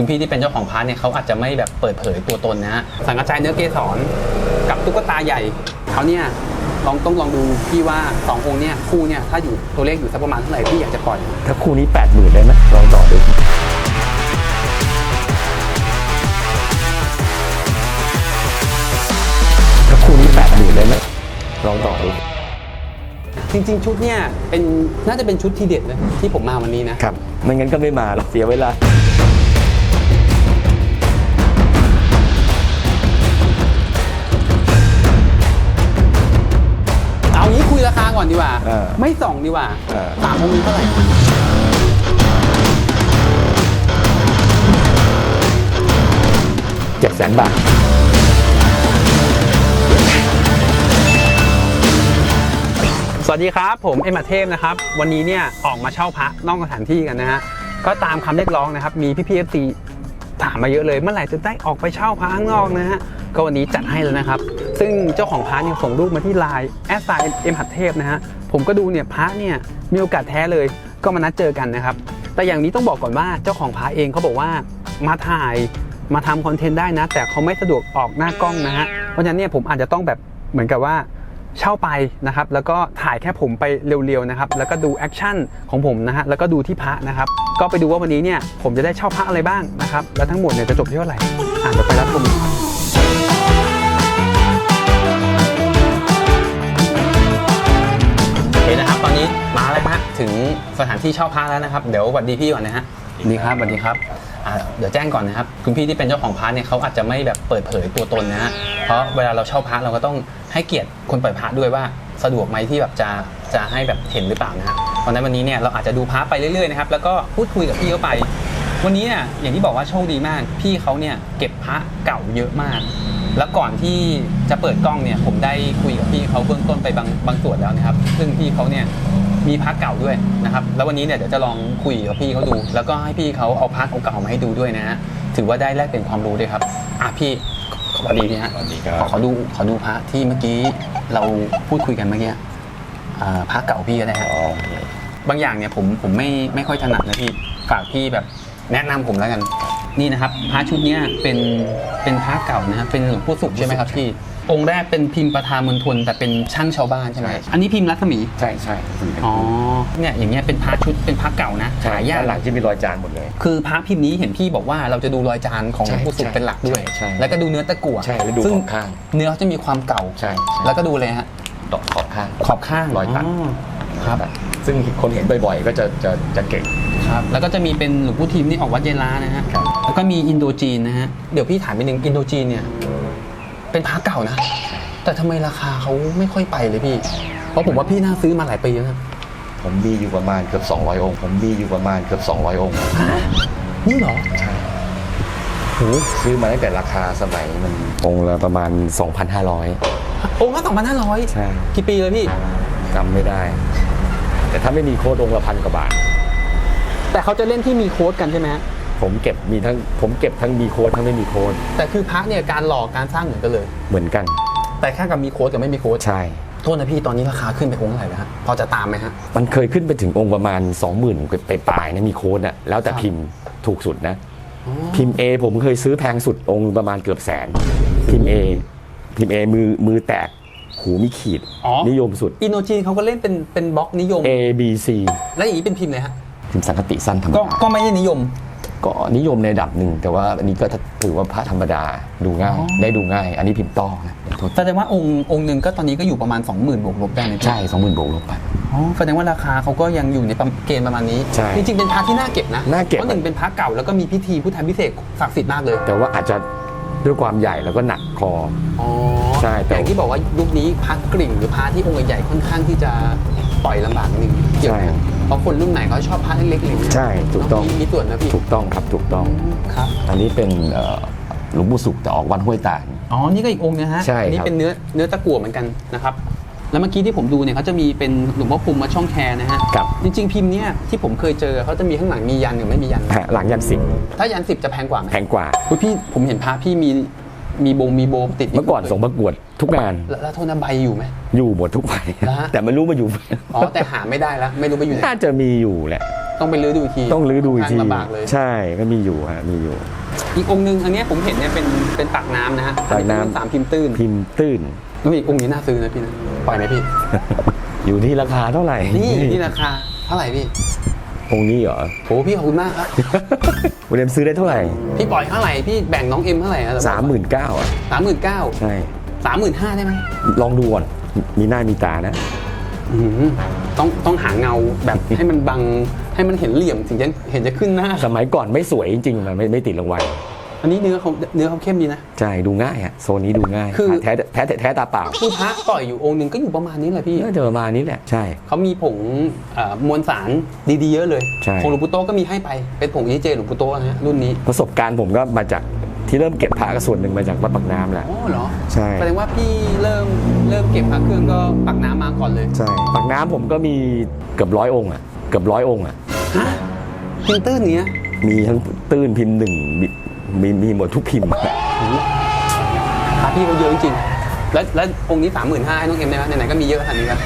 คุณพี่ที่เป็นเจ้าของพระเนี่ยเขาอาจจะไม่แบบเปิดเผยตัวตนนะฮะสังกระจายเนื้อเกสรกับตุ๊กตาใหญ่เขาเนี่ยลองต้องลองดูพี่ว่าสององค์เนี่ยคู่เนี่ยถ้าอยู่ตัวเลขอยู่สักประมาณเท่าไหร่พี่อยากจะปล่อย ถ้าคู่นี้8ปดหมื่นได้ไหมลองต่อดูถ้าคู่นี้8ปดหมื่นได้ไหมลองต่อดูจริง ๆ ชุดเนี่ยเป็นน่าจะเป็นชุดทีเด็ดเลยที่ผมมาวันนี้นะครับไม่งั้นก็ไม่มาหรอกเสียเวลาเอา ก่อนดีกว่า เออไม่ส่องดีกว่าเออ สามองค์นี้เท่าไหร่เจ็ดแสนบาท สวัสดีครับ ผมเอ็มอาเทพนะครับ วันนี้เนี่ยออกมาเช่าพระนอกสถานที่กันนะฮะ ก็ตามคำเรียกร้องนะครับ มีพี่พีเอฟซีถามมาเยอะเลย เมื่อไหร่จะได้ออกไปเช่าพระข้างนอกนะฮะ ก็วันนี้จัดให้แล้วนะครับ ซึ่งเจ้าของพระเนี่ยส่งรูปมาที่ไลน์แอสไซเอ็มหัดเทพนะฮะผมก็ดูเนี่ยพระเนี่ยมีโอกาสแท้เลยก็มานัดเจอกันนะครับ แต่อย่างนี้ต้องบอกก่อนว่าเจ้าของพระเองเขาบอกว่ามาถ่ายมาทำคอนเทนต์ได้นะ แต่เขาไม่สะดวกออกหน้ากล้องนะฮะเพราะฉะนั้นเนี่ยผมอาจจะต้องแบบเหมือนกับว่าเช่าไปนะครับ แล้วก็ถ่ายแค่ผมไปเร็วๆนะครับ แล้วก็ดูแอคชั่นของผมนะฮะ แล้วก็ดูที่พระนะครับ ก็ไปดูว่าวันนี้เนี่ยผมจะได้เช่าพระอะไรบ้างนะครับ แล้วทั้งหมดเนี่ยจะจบที่เท่าไหร่อ่านไปรับชม ตอนนี้มาแล้วฮะถึงสถานที่เช่าพระแล้วนะครับ เดี๋ยวสวัสดีพี่ก่อนนะฮะดีครับสวัสดีครับอ่าเดี๋ยวแจ้งก่อนนะครับ คุณพี่ที่เป็นเจ้าของพระเนี่ยเขาอาจจะไม่แบบเปิดเผยตัวตนนะฮะเพราะเวลาเราเช่าพระเราก็ต้องให้เกียรติคนปล่อยพระด้วยว่าสะดวกไหมที่แบบจะจะให้แบบเห็นหรือเปล่านะฮะเพราะฉะนั้นวันนี้เนี่ยเราอาจจะดูพระไปเรื่อยๆนะครับแล้วก็พูดคุยกับพี่เขาไป วันนี้เนี่ยอย่างที่บอกว่าโชคดีมาก พี่เขาเนี่ยเก็บพระเก่าเยอะมาก แล้วก่อนที่จะเปิดกล้องเนี่ยผมได้คุยกับพี่เขาเบื้องต้นไปบางบางส่วนแล้วนะครับ ซึ่งพี่เขาเนี่ยมีพระเก่าด้วยนะครับ แล้ววันนี้เนี่ยเดี๋ยวจะลองคุยกับพี่เขาดู แล้วก็ให้พี่เขาเอาพระเก่าๆมาให้ดูด้วยนะฮะถือว่าได้แลกเปลี่ยนความรู้ด้วยครับอะพี่สวัสดีพี่ฮะสวัสดีครัขอบขอดูขอดูพระที่เมื่อกี้เราพูดคุยกันเมื่อกี้อ่าพระเก่าพี่ก็ได้ครับอ๋อบางอย่างเนี่ยผมผมไม่ไม่ค่อยถนัดนะพี่ฝากพี่แบบแนะนำผมแล้วกัน นี่นะครับพระชุดเนี้ยเป็นเป็นพระเก่านะครับเป็นหลวงพ่อสุขใช่ไหมครับพี่องค์แรกเป็นพิมพ์ประธานมณฑลแต่เป็นช่างชาวบ้านใช่ไหมอันนี้พิมพ์รัศมีใช่ใช่อ๋อเนี่ยอย่างเงี้ยเป็นพระชุดเป็นพระเก่านะใช่หายากด้านหลังจะมีรอยจานหมดเลย คือพระพิมพ์นี้เห็นพี่บอกว่าเราจะดูรอยจานของหลวงพ่อสุขใช่เป็นหลักด้วยใช่ใช่แล้วก็ดูเนื้อตะกั่วใช่แล้วดูซึ่งขอบข้างเนื้อเขาจะมีความเก่าใช่ใช่แล้วก็ดูเลยฮะดอกขอบข้างขอบข้างรอยตัดครับซึ่งคนเห็นบ่อยๆ ก็จะจะจะเก่งครับ แล้วก็จะมีเป็นหลวงพ่อทิมนี่ออกวัดเยลานะฮะครับ แล้วก็มีอินโดจีนนะฮะ เดี๋ยวพี่ถามไปหนึ่งอินโดจีนเนี่ย เป็นพระเก่านะ แต่ทำไมราคาเขาไม่ค่อยไปเลยพี่ เพราะผมว่าพี่น่าซื้อมาหลายปีแล้วนะผมมีอยู่ประมาณเกือบ200 องค์ ผมมีอยู่ประมาณเกือบ200 องค์ฮะนี่เหรอ ใช่โหซื้อมาตั้งแต่ราคาสมัยมันองค์ละประมาณ 2,500 องค์ละสองพันห้าร้อยใช่ กี่ปีเลยพี่จำไม่ได้ แต่ถ้าไม่มีโค้ดองค์ละพันกว่าบาท แต่เขาจะเล่นที่มีโค้ดกันใช่ไหมฮะ ผมเก็บมีทั้งผมเก็บทั้งมีโค้ดทั้งไม่มีโค้ดแต่คือพระเนี่ยการหลอกการสร้างเหมือนกันเลย เหมือนกัน แต่แค่กับมีโค้ดกับไม่มีโค้ดใช่โทษนะพี่ตอนนี้ราคาขึ้นไปองค์เท่าไหร่แล้วฮะพอจะตามไหมฮะมันเคยขึ้นไปถึงองค์ประมาณ 20,000ไปปลายๆนะมีโค้ดอะแล้วแต่ครับพิมพ์ถูกสุดนะ พิมพ์ A ผมเคยซื้อแพงสุดองค์ประมาณเกือบแสน พิมพ์ A พิมพ์ A มือมือแตกหูมีขีดอ๋อนิยมสุดอินโดจีนเขาก็เล่นเป็นเป็นบล็อกนิยม A B C แล้วอย่างนี้เป็นพิมพ์เลยฮะพิมพ์สังคติสั้นธรรมก็ดาก็ไม่ได้นิยม ก็นิยมในระดับหนึ่ง แต่ว่าอันนี้ก็ถือว่าพระธรรมดาดูง่ายอ๋อได้ดูง่าย อันนี้พิมพ์ต้องนะโทษแสดงว่าองค์องค์หนึ่งก็ตอนนี้ก็อยู่ประมาณ 20,000บวกลบได้ไหมพี่ใช่สองหมื่นบวกลบไป อ๋อแสดงว่าราคาเขาก็ยังอยู่ในประเกณฑ์ประมาณนี้ใช่จริงๆเป็นพระที่น่าเก็บนะน่าเก็บเพราะหนึ่งเป็นพระเก่าแล้วก็มีพิธีพุทธาพิเศษกศักดิ์สิทธิ์มากเลยแต่ว่าอาจจะด้วยความใหญ่แล้วก็หนักคอ อ๋อใช่แต่ อย่างที่บอกว่ายุคนี้พระกริ่งหรือพระที่องค์ใหญ่ๆค่อนข้างที่จะปล่อยลำบากนิดนึงเกี่ยวใช่กับ เพราะคนรุ่นใหม่เขาชอบพระเล็กๆอะไรอย่างเงี้ยใช่ถูกต้องมีมีส่วนนะพี่ถูกต้องครับถูกต้องครับ อันนี้เป็นเอ่อหลวงปู่สุขแต่ออกวันห้วยตาลอ๋อนี่ก็อีกองค์นะฮะใช่อันี้ครับเป็นเนื้อเนื้อตะกั่วเหมือนกันนะครับแล้วเมื่อกี้ที่ผมดูเนี่ยเขาจะมีเป็นหลวงพ่อภูมิมาช่องแคร์นะฮะกับจริง ๆ พิมพ์เนี่ยที่ผมเคยเจอเขาจะมีข้างหลังมียันกับไม่มียันฮะหลังยันสิบถ้ายันสิบจะแพงกว่าไหมแพงกว่าอุ๊ยพี่ผมเห็นพระพี่มี มีโบงมีโบติดเมื่อก่อนส่งประกวดทุกงานแล้วแล้วโทษนะใบอยู่ไหมอยู่หมดทุกใบแล้วฮะแต่ไม่รู้มาอยู่อ๋อแต่หาไม่ได้แล้วไม่รู้ไปอยู่ไหนน่าจะมีอยู่แหละ ต้องไปรื้อดูอีกทีต้องรื้อดูอีกทีทางลำบากเลยใช่ก็มีอยู่ฮะมีอยู่ อีกองค์นึงอันเนี้ยผมเห็นเนี่ยเป็นเป็นตักน้ำนะฮะตักน้ำอัเป็สามพิมพ์ตื้นพิมพ์ตื้นแล้วอีกองค์นี้น่าซื้อนะพี่นะปล่อยไหมพี่ อยู่ที่ราคาเท่าไหร่นี่นี่ราคาเท่าไหร่พี่ องค์นี้เหรอ โหพี่ขอบคุณมากครับ คุณเอ็มซื้อได้เท่าไหร่พี่ปล่อยเท่าไหร่ พี่แบ่งน้องเอ็มเท่าไหร่อะสามหมื่นเก้าอะ สามหมื่นเก้าใช่ สามหมื่นห้าได้ไหมลองดูก่อน มีหน้ามีตานะ อื้อหือต้องต้องหาเงาแบบ ให้มันบังให้มันเห็นเหลี่ยมถึงจะเห็นจะขึ้นหน้า สมัยก่อนไม่สวยจริงๆ มันไม่ไม่ติดรางวัล อันนี้เนื้อเขาเนื้อเขาเข้มดีนะ ใช่ดูง่ายอะโซนนี้ดูง่ายคือ แท้แท้แท้แท้ตาเปล่าคือพระปล่อยอยู่องค์หนึ่งก็อยู่ประมาณนี้แหละพี่ น่าจะประมาณนี้แหละใช่ เขามีผงเอ่อมวลสารดีๆเยอะเลยใช่ ของหลวงปู่โตะก็มีให้ไป เป็นผงอีเจหลวงปู่โตะนะฮะรุ่นนี้ประสบการณ์ผมก็มาจากที่เริ่มเก็บพระก็ส่วนหนึ่งมาจากวัดปักน้ำแหละ อ๋อเหรอใช่ แสดงว่าพี่เริ่มเริ่มเก็บพระเครื่องก็ปักน้ำมาก่อนเลยใช่ปักน้ำผมก็มีเกือบร้อยองค์อะเกือบร้อยองค์อะฮะพิมพ์ตื้นเนี้ยมีทั้งตื้นพิมพ์หนึ่ง มีมีมีหมดทุกพิมพ์พระพี่เขาเยอะจริงๆแล้วแล้วองค์นี้สามหมื่นห้าให้น้องเอ็มได้ไหมไหนๆก็มีเยอะขนาดนี้แล้ว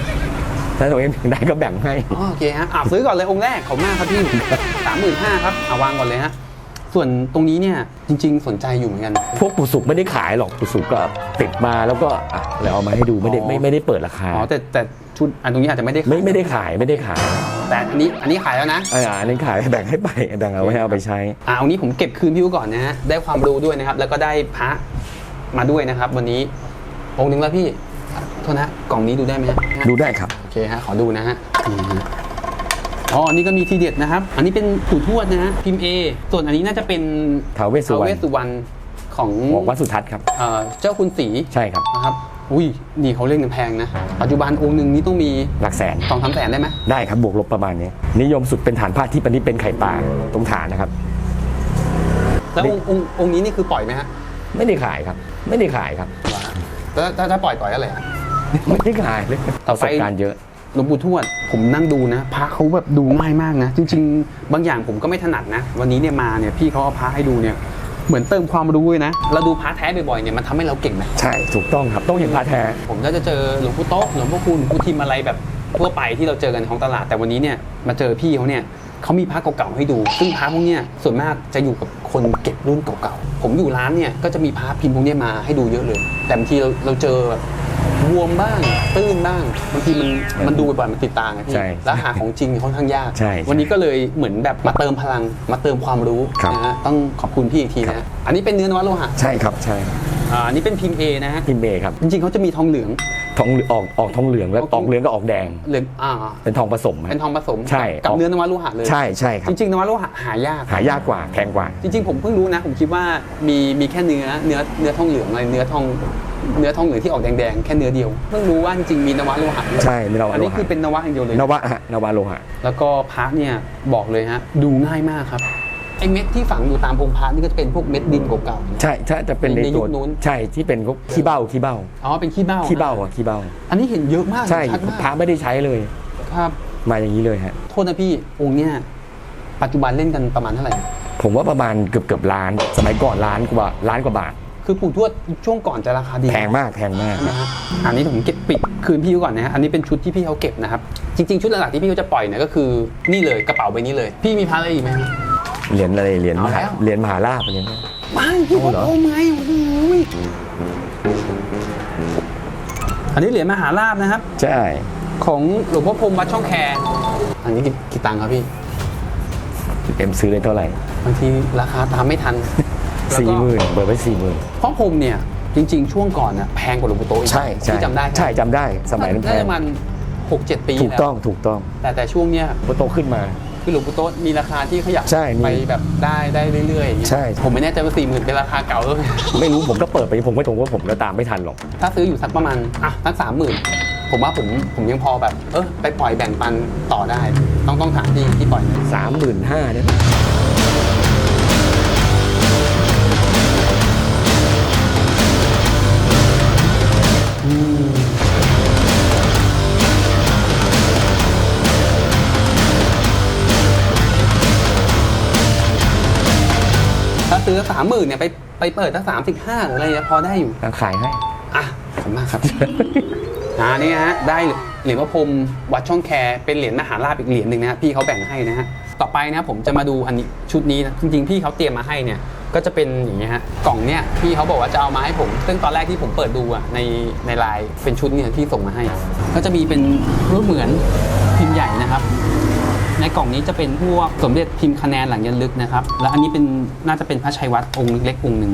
ถ้าตัวเองได้ก็แบ่งให้อ๋อโอเคฮะอะซื้อก่อนเลยองค์แรกขอบคุณมากครับพี่สามหมื่นห้าครับเอาวางก่อนเลยฮะ ส่วนตรงนี้เนี่ยจริง ๆ สนใจอยู่เหมือนกัน พวกปุสุกไม่ได้ขายหรอกปุสุกก็ติดมาแล้วก็อะเลยเอามาให้ดูไม่ได้อ๋อไม่ไม่ได้เปิดราคา อ๋อแต่แต่ชุดอันตรงนี้อาจจะไม่ได้ขายไม่ไม่ได้ขายไม่ได้ขายแต่อันนี้อันนี้ขายแล้วนะ อ่าอันนี้ขายแบ่งให้ไปแบ่งเอาไว้ให้เอาไปใช้ อ่าวันนี้ผมเก็บคืนพี่อู๋ก่อนนะฮะได้ความรู้ด้วยนะครับ แล้วก็ได้พระมาด้วยนะครับ วันนี้องค์หนึ่งแล้วพี่โทษนะกล่องนี้ดูได้ไหมฮะดูได้ครับ โอเคฮะขอดูนะฮะนี่ฮะ อ๋ออันนี้ก็มีทีเด็ดนะครับ อันนี้เป็นปู่ทวดนะฮะพิมพ์เอส่วนอันนี้น่าจะเป็นท้าวเวสสุวรรณท้าวสุวรรณของบอกวัดสุทัศน์ครับเอ่อเจ้าคุณศรีใช่ครับนะครับอุ้ยนี่เขาเล่นกันแพงนะ ปัจจุบันองค์หนึ่งนี้ต้องมีหลักแสนสองสามแสนได้ไหมได้ครับบวกลบประมาณนี้ นิยมสุดเป็นฐานผ้าที่ปนิเป็นไข่ปลาตรงฐานนะครับ แล้วองค์องค์องค์นี้นี่คือปล่อยไหมฮะไม่ได้ขายครับ ไม่ได้ขายครับถ้าถ้าถ้าปล่อยปล่อยอะไรฮะไม่ได้ขายเลยต่ปอระไปสบการณ์เยอะ หลวงปู่ทวดผมนั่งดูนะพระเขาแบบดูง่ายมากนะ จริง ๆ บางอย่างผมก็ไม่ถนัดนะ วันนี้เนี่ยมาเนี่ยพี่เขาเอาพระให้ดูเนี่ยเหมือนเติมความรู้เลยนะ เราดูพระแท้บ่อยๆเนี่ยมันทำให้เราเก่งนะใช่ถูกต้องครับต้องเห็นผ้าแท้ ผมก็จะเจอหลวงปู่โต๊ะหลวงพ่อคุณหลวงปู่ทิมอะไรแบบทั่วไปที่เราเจอกันในท้องตลาด แต่วันนี้เนี่ยมาเจอพี่เขาเนี่ยเขามีพระเก่าๆให้ดู ซึ่งพระพวกเนี้ยส่วนมากจะอยู่กับคนเก็บรุ่นเก่าๆผมอยู่ร้านเนี่ยก็จะมีพระพิมพ์พวกเนี้ยมาให้ดูเยอะเลย แต่บางทีเราเราเจอแบบบวมบ้าง ตื้นบ้างบางทีมันมันดูบ่อยๆมันติดตาไงพี่ใช่แล้วหาของจริงค่อนข้างยาก ใช่ใช่วันนี้ก็เลยเหมือนแบบมาเติมพลังมาเติมความรู้ครับนะฮะต้องขอบคุณพี่อีกทีนะอันนี้เป็นเนื้อนวัตโลหะใช่ครับใช่อ่าอันนี้เป็นพิมพ์เอนะฮะพิมพ์เบครับจริงๆเขาจะมีทองเหลือง ทองเหลืองออกออกทองเหลืองแล้วโอเคออกเหลืองก็ออกแดง เหลืองอ่าเป็นทองผสมเป็นฮะทองผสมใช่กับออก เนื้อนวโลหะเลยใช่ใช่ครับ จริง ๆนวโลหะหายาก หายากกว่าแพงกว่า จริงๆ ผมเพิ่งรู้นะ ผมคิดว่ามีมีแค่เนื้อเนื้อเนื้อทองเหลืองอะไรเนื้อทอง เนื้อทองเหลืองที่ออกแดงๆ แค่เนื้อเดียวเพิ่งรู้ว่าจริงๆมีนวโลหะด้วยใช่มีนวโลหะ อันนี้คือเป็นนวะอย่างเดียวเลย นวะฮะนวะโลหะ แล้วก็พระเนี่ยบอกเลยฮะดูง่ายมากครับไอ้เม็ดที่ฝังอยู่ตามองค์พระนี่ก็จะเป็นพวกเม็ดดินเก่าๆนะใช่ใช่จะเป็นในในยุตัวคนู้น ใช่ที่เป็นพวกขี้เบ้าขี้เบ้าอ๋อเป็นขี้เบ้าขี้เบ้าอะขี้เบ้า อันนี้เห็นเยอะมากใช่ชัดมาพระกไม่ได้ใช้เลย ครับ มาอย่างนี้เลยฮะ โทษนะพี่องค์เนี่ยปัจจุบันเล่นกันประมาณเท่าไหร่ ผมว่าประมาณเกือบเกือบล้าน สมัยก่อนล้านกว่าล้านกว่าบาท คือปู่ทวดช่วงก่อนจะราคาดีแพงมากแพงมากใช่ไหมฮะอันนี้ผมเก็บปิดคืนพี่เขาก่อนนะฮะอันนี้เป็นชุดที่พี่เขาเก็บนะครับ จริง ๆ ชุดหลักๆที่พี่เขาจะปล่อยเนี่ยก็คือนี่เลยกระเป๋าใบนี้เลย พี่มีพาอะไรอีกไหมฮะเหรียญอะไรเหรียญมหาเอาแล้วเหรียญมหาลาภอะไรเงี้ยไม่พี่เอาเหรอโอ้ไม่โอ้โหอันนี้เหรียญมหาลาภนะครับ ใช่ ของหลวงพ่อพรหมวัดช่องแคอันนี้กี่กี่ตังค์ครับพี่เอ็มซื้อได้เท่าไหร่บางทีราคาตามไม่ทัน แล้วสี่ก็หมื่นเปิดไว้สี่หมื่นพ่อพรหมเนี่ยจริง ๆ ช่วงก่อนน่ะแพงกว่าหลวงปู่โตอีกใช่ใช่ที่จำได้ใช่จำได้สมัยนั้นแพน่างจะมันหกเจ็ดปีถูกแล้วต้องถูกต้องแต่แต่ช่วงเนี้ยพอโตขึ้นมา คือหลวงปู่โต๊ะมีราคาที่ขยับใช่มีไปแบบได้ได้เรื่อยๆอย่างเงี้ยใช่ ผมไม่แน่ใจว่าสี่หมื่นเป็นราคาเก่าหรือเปล่า ไม่รู้ผมก็เปิดไปผมก็ถงว่าผมก็ตามไม่ทันหรอก ถ้าซื้ออยู่สักประมาณอะสักสามหมื่นผมว่าผมผมยังพอแบบ เออไปปล่อยแบ่งปันต่อได้ ต้องต้องถามที่ที่ปล่อย สามหมื่นห้าเนี่ย ถ้าซื้อสามหมื่นเนี่ยไปไปเปิดสักสามสิบห้าหรืออะไรเงี้ยพอได้อยู่ขายให้ อะขอบคุณมากครับ อ่านี่ฮะ ได้เเหรียญพระพรหมวัดช่องแคเป็นเหรียญมหาราชอีกเหรียญหนึ่งนะฮะพี่เขาแบ่งให้นะฮะต่อไปนะครับผมจะมาดูอันนี้ชุดนี้นะจริงๆพี่เขาเตรียมมาให้เนี่ยก็จะเป็นอย่างเงี้ยฮะกล่องเนี้ยพี่เขาบอกว่าจะเอามาให้ผม ซึ่งตอนแรกที่ผมเปิดดูอะในในไลน์เป็นชุดเนี่ยที่ส่งมาให้ ก็จะมีเป็นรูปเหมือนพิมพ์ใหญ่นะครับในกล่องนี้จะเป็นพวกสมเด็จพิมพ์คะแนนหลังยันลึกนะครับ แล้วอันนี้เป็นน่าจะเป็นพระชัยวัดองค์เล็กๆองค์หนึ่ง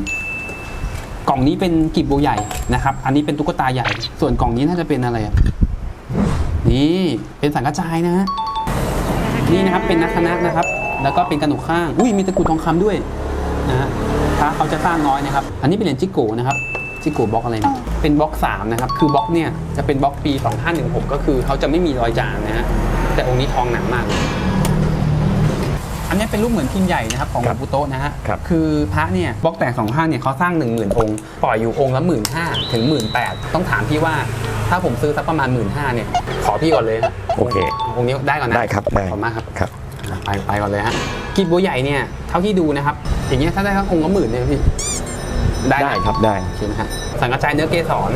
กล่องนี้เป็นกีบโบใหญ่นะครับ อันนี้เป็นตุ๊กตาใหญ่ ส่วนกล่องนี้น่าจะเป็นอะไรอะ นี่เป็นสังกระจายนะฮะนี่นะครับเป็นนักคณะนะครับ แล้วก็เป็นกระหนกข้างอุ้ยมีตะกรุดทองคำด้วยนะฮะพระเขาจะสร้างน้อยนะครับ อันนี้เป็นเหรียญจิโกนะครับจิโกบล็อกอะไรเนี่ยเป็นบล็อก3นะครับคือบล็อกเนี่ยจะเป็นบล็อกปี 2516 ก็คือเขาจะไม่มีรอยจางนะฮะแต่องค์นี้ทองหนามากเลยอันนี้เป็นรูปเหมือนพิมพ์ใหญ่นะครับของหลวงปู่โตะนะฮะครับคือพระเนี่ยบล็อกแตกสองข้างเนี่ยเขาสร้าง1 0,000องค์ปล่อยอยู่องค์ละหมื่นห้าถึงหมื่นแปดต้องถามพี่ว่า ถ้าผมซื้อสักประมาณหมื่นห้าเนี่ย ขอพี่ก่อนเลยนะโอเค องค์นี้ได้ก่อนนะได้ครับได้ ขอบคุณมากครับ ครับไปไปก่อนเลยฮะกีบบัวใหญ่เนี่ยเท่าที่ดูนะครับ อย่างเงี้ยถ้าได้สักองค์ละหมื่นเนี่ยพี่ ได้ได้นะครับได้ โอเคนะฮะสังกระจายเนื้อเกสร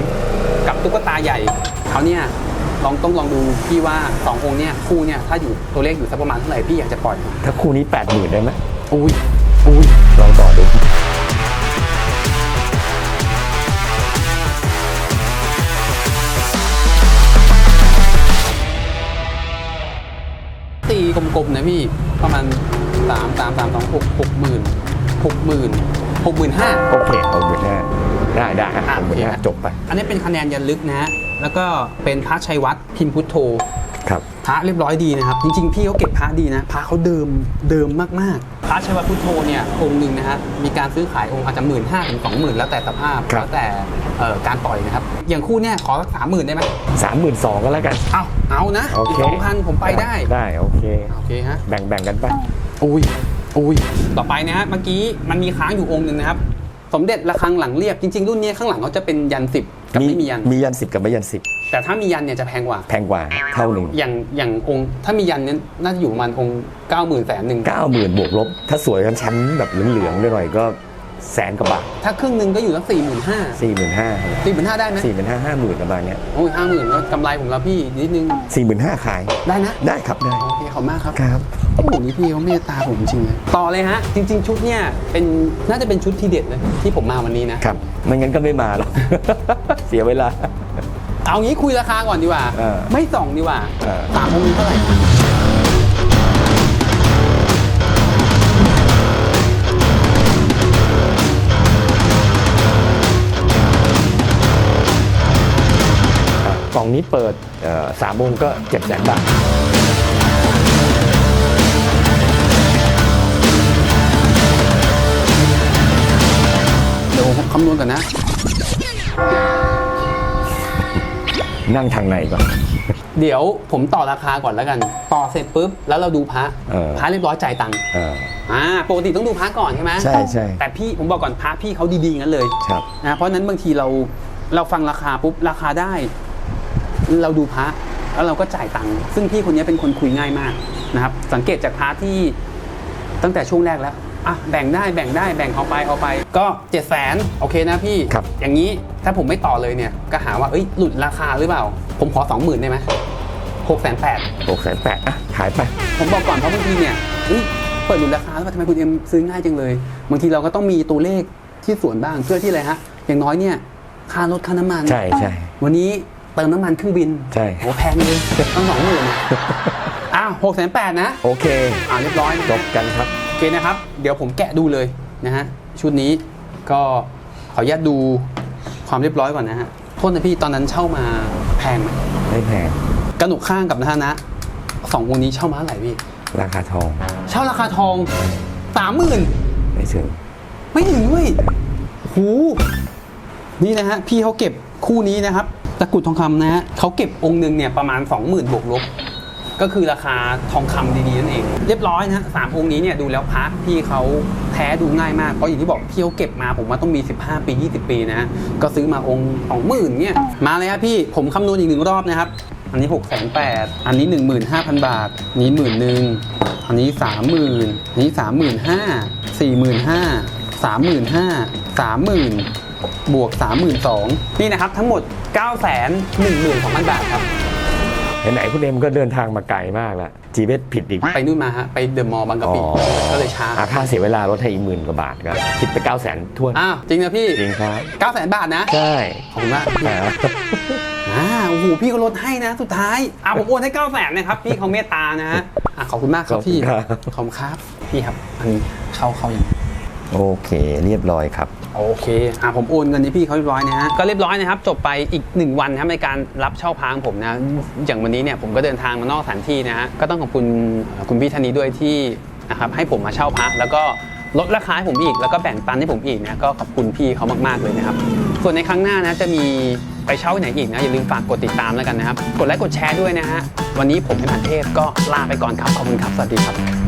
กับตุ๊กตาใหญ่เขาเนี่ยลองต้องลองดูพี่ว่าสององค์เนี่ยคู่เนี่ยถ้าอยู่ตัวเลขอยู่สักประมาณเท่าไหร่พี่อยากจะปล่อยถ้าคู่นี้8ปดหมื่นได้ไหมอุ้ยอุ้ย ตีกลมๆนะพี่ ประมาณสามสามสามสองหกหกหมื่นหกหมื่นหกหมื่นห้าโอเคเอาหมื่นห้าได้ได้ฮะอะเอาหมื่นห้าโอเคจบไป อันนี้เป็นคะแนนยันลึกนะฮะแล้วก็เป็นพระชัยวัดพิมพ์พุทโธครับพระเรียบร้อยดีนะครับ จริงๆ พี่เขาเก็บพระดีนะ พระเขาเดิมเดิมมากๆพ ระชัยวัดพุทโธเนี่ยองค์หนึ่งนะฮะมีการซื้อขายองค์อาจจะหมื่นห้าถึงสองหมื่นแล้วแต่สภาพครับ แล้วแต่เอ่อการปล่อยนะครับอย่างคู่เนี่ยขอสักสามหมื่นได้ไหมสามหมื่นสองก็แล้วกัน เอาเอานะโออีกเคสองพันผมไปได้ได้โอเค โอเคฮะ แบ่งแบ่งกันไป อุ้ยอุ้ยต่อไปนะฮะเมื่อกี้มันมีค้างอยู่องค์หนึ่งนะครับ สมเด็จระฆังหลังเรียบจริงๆรุ่นนี้ข้างหลังเขาจะเป็นยันสิบกับไม่มียัน มียันสิบกับไม่ยันสิบแต่ถ้ามียันเนี่ยจะแพงกว่า แพงกว่าเท่าหนึ่งอย่างอย่างองค์ถ้ามียันเนี่ยน่าจะอยู่ประมาณองค์เก้าหมื่นแสนหนึ่งเก้าหมื่นบวกลบ ถ้าสวยกันแชมป์แบบเหลืองๆหน่อยๆก็ แสนกว่าบาทถ้าครึ่งหนึ่งก็อยู่สักสี่หมื่นห้าสี่หมื่นห้าสี่หมื่นห้าได้ไหมสี่หมื่นห้าห้าหมื่นประมาณเนี้ยโอ้ยห้าหมื่นก็กำไรผมแล้วพี่นิดนึงสี่หมื่นห้าขาย ได้นะ ได้ครับได้ โอเคขอบคุณมากครับครับ โอ้โหนี่พี่เขาเมตตาผมจริงเลยต่อเลยฮะ จริง ๆ ชุดเนี่ยเป็นน่าจะเป็นชุดที่เด็ดเลยที่ผมมาวันนี้นะครับ ไม่งั้นก็ไม่มาหรอก เสียเวลา เอางี้คุยราคาก่อนดีกว่า เออ ไม่ส่องดีกว่าเออ สามองค์นี้เท่าไหร่ อะกล่องนี้เปิดเอ่อสามองค์ก็เจ็ดแสนบาทเดี๋ยวผมคำนวณก่อนนะ นั่งทางในก่อน เดี๋ยวผมต่อราคาก่อนแล้วกัน ต่อเสร็จปุ๊บ แล้วเราดูพระเออ พระเรียบร้อยจ่ายตังค์เออ อ่าปกติต้องดูพระก่อนใช่ไหมใช่ใช่ แต่พี่ผมบอกก่อนพระพี่เขาดีๆงั้นเลย ครับ นะเพราะฉะนั้นบางทีเราเราฟังราคาปุ๊บราคาได้ เราดูพระแล้วเราก็จ่ายตังค์ซึ่งพี่คนนี้เป็นคนคุยง่ายมากนะครับ สังเกตจากพระที่ตั้งแต่ช่วงแรกแล้วอะแบ่งได้แบ่งได้แบ่งเอาไปเอาไป ก็เจ็ดแสนโอเคนะพี่ครับ อย่างนี้ถ้าผมไม่ต่อเลยเนี่ยก็หาว่าเอ้ยหลุดราคาหรือเปล่า ผมขอสองหมื่นได้ไหมหกแสนแปด หกแสนแปดอะขายไป ผมบอกก่อนเพราะบางทีเนี่ยเอ้ยเปิดหลุดราคาแล้วทำไมคุณเอ็มซื้อง่ายจังเลย บางทีเราก็ต้องมีตัวเลขที่ส่วนบ้างเพื่อที่อะไรฮะ อย่างน้อยเนี่ย ค่ารถค่าน้ำมัน ใช่ใช่ วันนี้ เติมน้ำมันเครื่องบินใช่ โหแพงเลยต้องสองหมื่นนะอ้าวหกแสนแปดนะโอเค อ่าเรียบร้อยนะจบกันครับ โอเคนะครับ เดี๋ยวผมแกะดูเลยนะฮะชุดนี้ก็ขออนุญาตดูความเรียบร้อยก่อนนะฮะโทษนะพี่ตอนนั้นเช่ามาแพงไหมไม่แพงกระหนกข้างกับนะฮะนะสองวงนี้เช่ามาเท่าไหร่พี่ ราคาทองเช่าราคาทองสามหมื่นไม่ถึงไม่ถึงด้วยหูนี่นะฮะ พี่เขาเก็บคู่นี้นะครับ ตะกรุดทองคำนะฮะเขาเก็บองค์หนึ่งเนี่ยประมาณ 20,000บวกลบก็คือราคาทองคำดีๆนั่นเอง เรียบร้อยนะฮะสามองค์นี้เนี่ยดูแล้วพระพี่เขาแท้ดูง่ายมากเพราะอย่างที่บอกพี่เขาเก็บมาผมว่าต้องมี 15 ปี 20 ปีนะก็ซื้อมาองค์สองหมื่นเนี่ยมาเลยครับพี่ผมคำนวณอีกหนึ่งรอบนะครับ อันนี้6กแสนแปดอันนี้ 15,000 บาทอันนี้หมื่นหนึ่งอันนี้สามหมื่นอันนี้สามหมื่นห้าสี่หมื่นห้าสามหมื่นห้าสามหมื่นบวกสามหมื่นสองนี่นะครับทั้งหมด 9ก้าแสนหนึ่งหมื่นสองพันบาทครับไหนๆคุณเอ็มก็เดินทางมาไกลมากแล้วจีเวสผิดอีก ไปนู่นมาฮะ ไปเดอะมอลล์บางกะปิ อ๋อ ก็เลยช้าอะค่าเสียเวลารถให้อีกหมื่นกว่าบาทก็คิดไป9 0 0 0 0 0ทวนอ้าวจริงนะพี่ จริงครับ 9 0 0 0 0 บาทนะ ใช่ขอบคุณมากพี่อ่าอ่าโอ้โหพี่ก็ลดให้นะ สุดท้ายอ่าผมโอนให้ 9 0 0 0 0นะครับ พี่เขาเมตตานะฮะอะขอบคุณมากครับพี่ขอบคุณครับขอบคุณครับพี่ครับ อันนี้เข้าเข้ายัง โอเค เรียบร้อยครับ โอเคอะผมโอนเงินให้พี่เขาเรียบร้อยนะฮะก็เรียบร้อยนะครับจบไปอีก 1 วันครับในการรับเช่าพางผมนะอย่างวันนี้เนี่ยผมก็เดินทางมานอกสถานที่นะฮะก็ต้องขอบคุณคุณพี่ท่านนี้ด้วยที่นะครับให้ผมมาเช่าพักแล้วก็ลดราคาให้ผมอีกแล้วก็แบ่งปันให้ผมอีกนะก็ขอบคุณพี่เขามากๆเลยนะครับ ส่วนในครั้งหน้านะจะมีไปเช่าที่ไหนอีกนะอย่าลืมฝากกดติดตามแล้วกันนะครับ กดไลค์กดแชร์ด้วยนะฮะวันนี้ผมเป็นพันเทพก็ลาไปก่อนครับขอบคุณครับสวัสดีครับ